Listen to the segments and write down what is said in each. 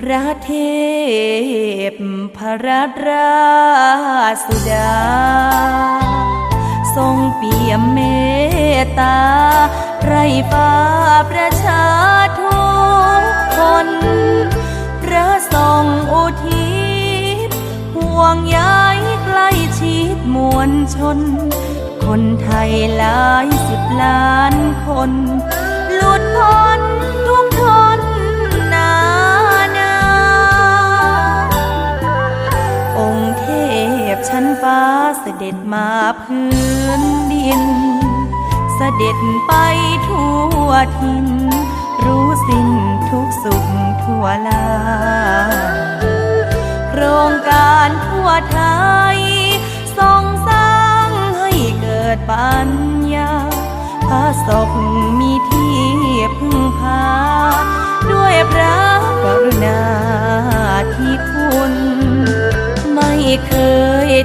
พระเทพพระราสุดา ทรงเปี่ยมเมตตาไรฟ้าประชาทุกคน พระทรงอุทิศห่วงใยใกล้ชิดมวลชน คนไทยหลายสิบล้านคน หลุดพ้นทุกท ชั้นฟ้าเสด็จมาพื้นดิน เสด็จไปทั่วทิน รู้สิ้นทุกสุขทั่วลาโครงการทั่วไทย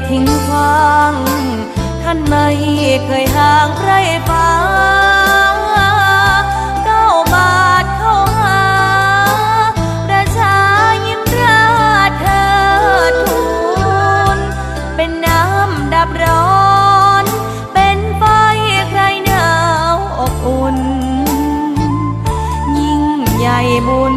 ทิ้งขว้าง ท่านไม่เคยห่างไพรฟ้าก้าวบาทเข้าหาประชายิ้มราดเธอทูลเป็นน้ำดับร้อน เป็นไฟใครหนาวอบอุ่น ยิ่งใหญ่บุญ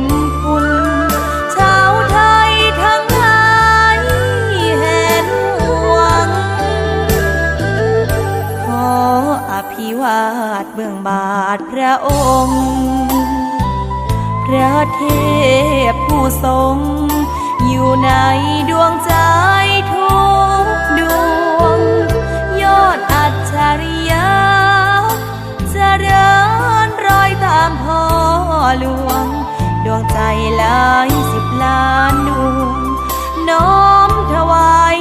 าทเบื้องบาทพระองค์ พระเทพผู้ทรง อยู่ในดวงใจทุกดวง ยอดอัจฉริยะเจริญรอยตามพ่อหลวง ดวงใจหลายสิบล้านดวง น้อมถวาย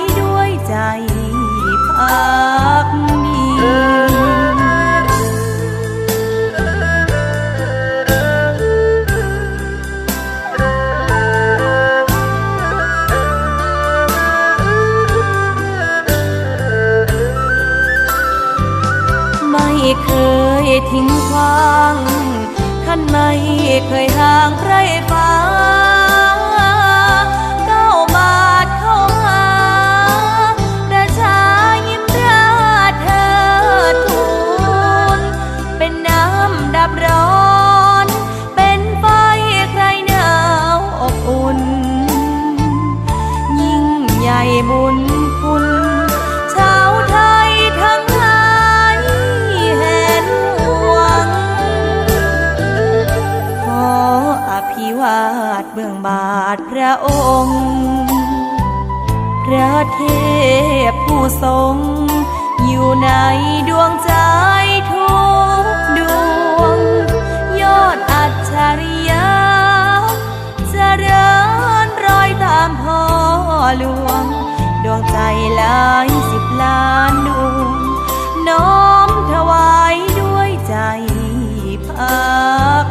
เคยทิ้งขว้างท่านไม่เคยห่างไพรฟ้าก้าวบาทเข้าหาประชายิ้มราเธอทูลเป็นน้ำดับร้อน เป็นไฟใครหนาวอบอุ่น ยิ่งใหญ่บุญคุณ ระองค์ พระเทพผู้ทรง อยู่ในดวงใจทุกดวง ยอดอัจฉริยะจะเริญรอยตามพ่อหลวง ดวงใจหลายสิบล้านดวงน้อมถวายด้วยใจพัก